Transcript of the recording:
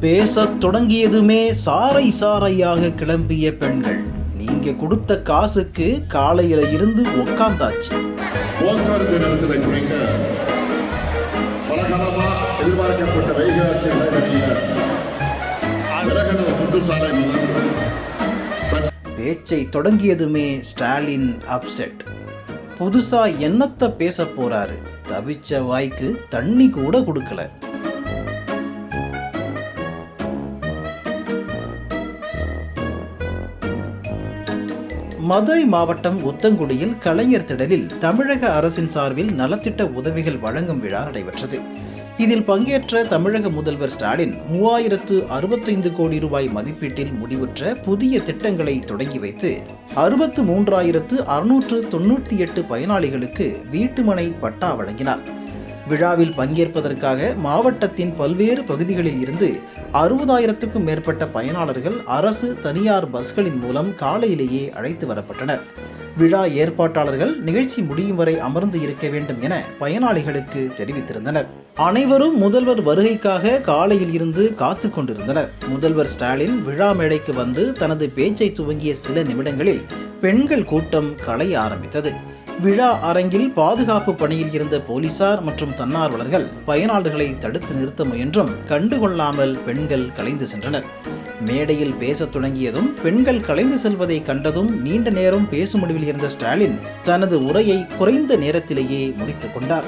பேசத் தொடங்கியதுமே சாறை சாறையாக கிளம்பிய பெண்கள். நீங்க கொடுத்த காசுக்கு காலையில இருந்து உக்காந்தாச்சு. போக்குவரத்து நெரிசலை குறைக்க பலகாலமா எதிர்பார்க்கப்பட்ட வைகாட்சி நடைபெறுகிற சுற்றுச்சாலை முதல் பேச்சை தொடங்கியதுமே ஸ்டாலின் அப்செட். புதுசா என்னத்த பேச போறாரு? தவிச்ச வாய்க்கு தண்ணி கூட கொடுக்கல. மதுரை மாவட்டம் உத்தங்குடியில் கலைஞர் திடலில் தமிழக அரசின் சார்பில் நலத்திட்ட உதவிகள் வழங்கும் விழா நடைபெற்றது. இதில் பங்கேற்ற தமிழக முதல்வர் ஸ்டாலின் மூவாயிரத்து அறுபத்தைந்து கோடி ரூபாய் மதிப்பீட்டில் முடிவுற்ற புதிய திட்டங்களை தொடங்கி வைத்து அறுபத்து மூன்றாயிரத்து அறுநூற்று தொண்ணூற்றி எட்டு பயனாளிகளுக்கு வீட்டுமனை பட்டா வழங்கினார். விழாவில் பங்கேற்பதற்காக மாவட்டத்தின் பல்வேறு பகுதிகளில் இருந்து அறுபதாயிரத்துக்கும் மேற்பட்ட பயனாளர்கள் அரசு தனியார் பஸ்களின் மூலம் காலையிலேயே அழைத்து வரப்பட்டனர். விழா ஏற்பாட்டாளர்கள் நிகழ்ச்சி முடியும் வரை அமர்ந்து இருக்க வேண்டும் என பயனாளிகளுக்கு தெரிவித்திருந்தனர். அனைவரும் முதல்வர் வருகைக்காக காலையில் இருந்து காத்து கொண்டிருந்தனர். முதல்வர் ஸ்டாலின் விழா மேடைக்கு வந்து தனது பேச்சை துவங்கிய சில நிமிடங்களில் பெண்கள் கூட்டம் களைய ஆரம்பித்தது. விழா அரங்கில் பாதுகாப்பு பணியில் இருந்த போலீசார் மற்றும் தன்னார்வலர்கள் பயனாளர்களை தடுத்து நிறுத்த முயன்றும் கண்டுகொள்ளாமல் பெண்கள் கலைந்து சென்றனர். மேடையில் பேசத் தொடங்கியதும் பெண்கள் கலைந்து செல்வதை கண்டதும் நீண்ட நேரம் பேசும் முடிவில் இருந்த ஸ்டாலின் தனது உரையை குறைந்த நேரத்திலேயே முடித்துக் கொண்டார்.